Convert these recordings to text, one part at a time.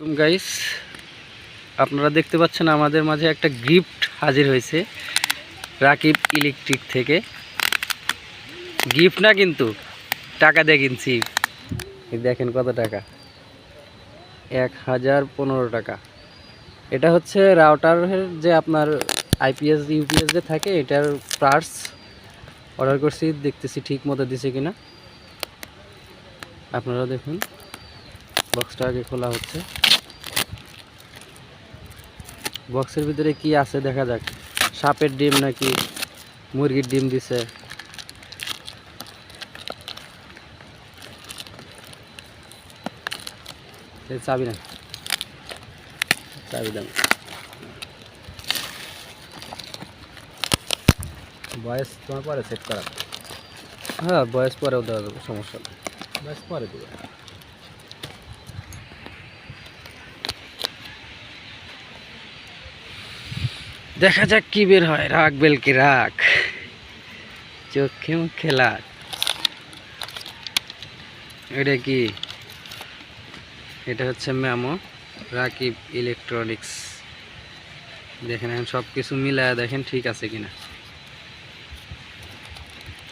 Guys আপনারা দেখতে পাচ্ছেন আমাদের মাঝে একটা গিফট হাজির হয়েছে রাকিব ইলেকট্রিক থেকে। গিফট না কিন্তু, টাকা দিয়ে কিনছি। দেখেন কত টাকা। এক হাজার পনেরো টাকা। এটা হচ্ছে রাউটারের যে আপনার আইপিএস ইউপিএস যে থাকে, এটার পার্টস অর্ডার করছি, দেখতেছি ঠিক মতো দিছে কিনা। আপনারা দেখুন বক্সটা আগে খোলা হচ্ছে। বক্সের ভিতরে কি আছে দেখা যাক। সাপের ডিম নাকি মুরগির ডিম দিছে। চাবি না চাবি দাম বয়স তোমার পরে সেট করা। হ্যাঁ বয়স পরেও দেওয়া যাবে, সমস্যা নেই। বয়স পরে দেবে। দেখা যাক কি বের হয় রাখ বেলকে রাখ চোখে মুখে লাগ। এটা কি? এটা হচ্ছে ম্যামো রাকিব ইলেকট্রনিক্স। দেখেন এখন সব কিছু মিলায় দেখেন ঠিক আছে কিনা।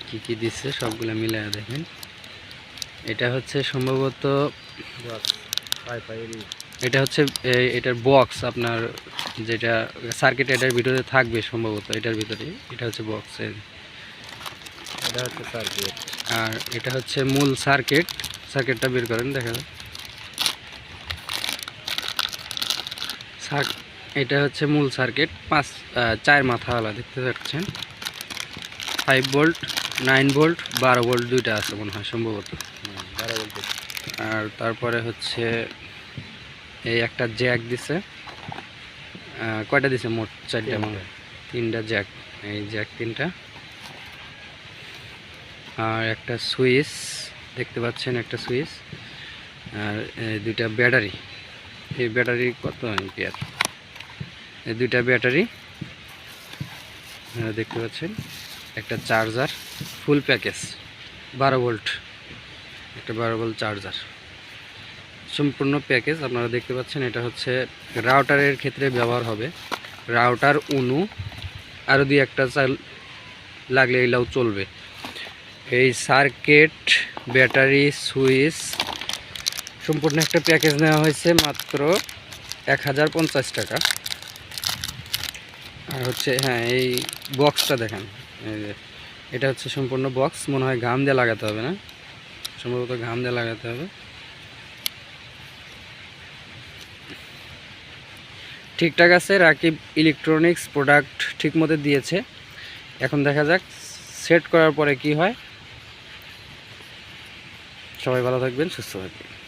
কি কি দিচ্ছে সবগুলো মিলায় দেখেন। এটা হচ্ছে সম্ভবত এটা হচ্ছে এটার বক্স আপনার যেটা সার্কিট এটার ভিতরে থাকবে সম্ভবত এটার ভিতরে। এটা হচ্ছে বক্সের এটা হচ্ছে সার্কিট আর এটা হচ্ছে মূল সার্কিট সার্কিটটা বের করেন দেখা সার- এটা হচ্ছে মূল সার্কিট পাঁচ চার মাথাওয়ালা দেখতে পাচ্ছেন? ফাইভ ভোল্ট নাইন ভোল্ট বারো ভোল্ট দুইটা আছে মনে হয় সম্ভবত। বারো বলতে আর তারপরে হচ্ছে এই একটা জ্যাক দিছে। কয়টা দিছে মোট চারটা মনে হয়। তিনটা জ্যাক এই জ্যাক তিনটা। আর একটা সুইচ দেখতে পাচ্ছেন একটা সুইচ আর দুইটা ব্যাটারি। এই ব্যাটারি কত এম্পিয়ার এই দুইটা ব্যাটারি দেখতে পাচ্ছেন একটা চার্জার ফুল প্যাকেজ বারো ভোল্ট। একটা বারো ভোল্ট চার্জার। সম্পূর্ণ প্যাকেজ আপনারা দেখতে পাচ্ছেন, এটা হচ্ছে রাউটারের ক্ষেত্রে ব্যবহার হবে। রাউটার উনু আরও দুই একটা চাল লাগলে এগুলাও চলবে। এই সার্কিট, ব্যাটারি, সুইচ, সম্পূর্ণ একটা প্যাকেজ নেওয়া হয়েছে মাত্র এক হাজার পঞ্চাশ টাকা। আর হচ্ছে হ্যাঁ এই বক্সটা দেখেন এটা হচ্ছে সম্পূর্ণ বক্স, মনে হয় ঘাম দিয়ে লাগাতে হবে না? সম্ভবত ঘাম দিয়ে লাগাতে হবে। ঠিকঠাক আছে, রাকিব ইলেকট্রনিক্স প্রোডাক্ট ঠিক মতো দিয়েছে। এখন দেখা যাক সেট করার পরে কি হয়। সবাই ভালো থাকবেন, সুস্থ থাকবেন।